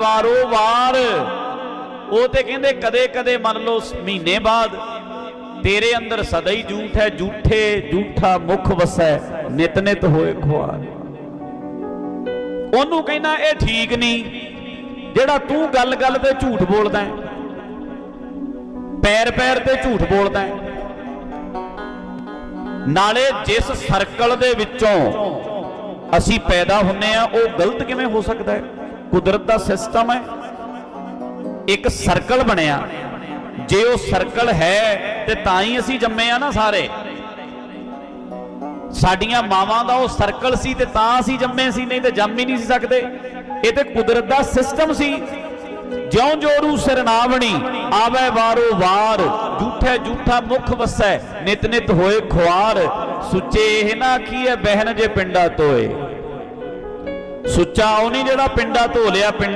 ਵਾਰੋ ਵਾਰ। ਉਹ ਤੇ ਕਹਿੰਦੇ ਕਦੇ ਕਦੇ ਮੰਨ ਲਓ ਮਹੀਨੇ ਬਾਅਦ, ਤੇਰੇ ਅੰਦਰ ਸਦਾ ਹੀ ਝੂਠ ਹੈ, ਝੂਠੇ, ਝੂਠਾ ਮੁਖ ਵਸੈ ਨਿਤ ਹੋਏ ਖੁਆਰ। ਉਹਨੂੰ ਕਹਿੰਦਾ ਇਹ ਠੀਕ ਨਹੀਂ, ਜਿਹੜਾ ਤੂੰ ਗੱਲ ਗੱਲ ਤੇ ਝੂਠ ਬੋਲਦਾ ਹੈ, ਪੈਰ ਪੈਰ ਤੇ ਝੂਠ ਬੋਲਦਾ ਹੈ। ਨਾਲੇ ਜਿਸ ਸਰਕਲ ਦੇ ਵਿੱਚੋਂ ਅਸੀਂ ਪੈਦਾ ਹੁੰਨੇ ਆ, ਉਹ ਗਲਤ ਕਿਵੇਂ ਹੋ ਸਕਦਾ ਹੈ? ਕੁਦਰਤ ਦਾ ਸਿਸਟਮ ਹੈ। ਇੱਕ ਸਰਕਲ ਬਣਿਆ। ਜੇ ਉਹ ਸਰਕਲ ਹੈ, ਤੇ ਤਾਂ ਹੀ ਅਸੀਂ ਜੰਮੇ ਆ ਨਾ ਸਾਰੇ। ਸਾਡੀਆਂ ਮਾਵਾਂ ਦਾ ਉਹ ਸਰਕਲ ਸੀ ਤੇ ਤਾਂ ਅਸੀਂ ਜੰਮੇ ਸੀ, ਨਹੀਂ ਤੇ ਜੰਮ ਹੀ ਨਹੀਂ ਸੀ ਸਕਦੇ। ਇਹ ਤੇ ਕੁਦਰਤ ਦਾ ਸਿਸਟਮ ਸੀ। ਜਿਉਂ ਜੋਰੂ ਸਰਨਾਵਣੀ, ਆਵੇ ਵਾਰੋ ਵਾਰ, ਝੂਠੇ ਝੂਠਾ ਮੁਖ ਵਸੈ ਨਿਤ ਨਿਤ ਹੋਏ ਖੁਆਰ। ਸੁੱਚੇ ਇਹ ਨਾ ਆਖੀਏ ਬਹਿਨ ਜੇ ਪਿੰਡਾ ਤੋਏ। ਸੁੱਚਾ ਉਹ ਨਹੀਂ ਜਿਹੜਾ ਪਿੰਡਾ ਧੋ ਲਿਆ ਪਿੰਡ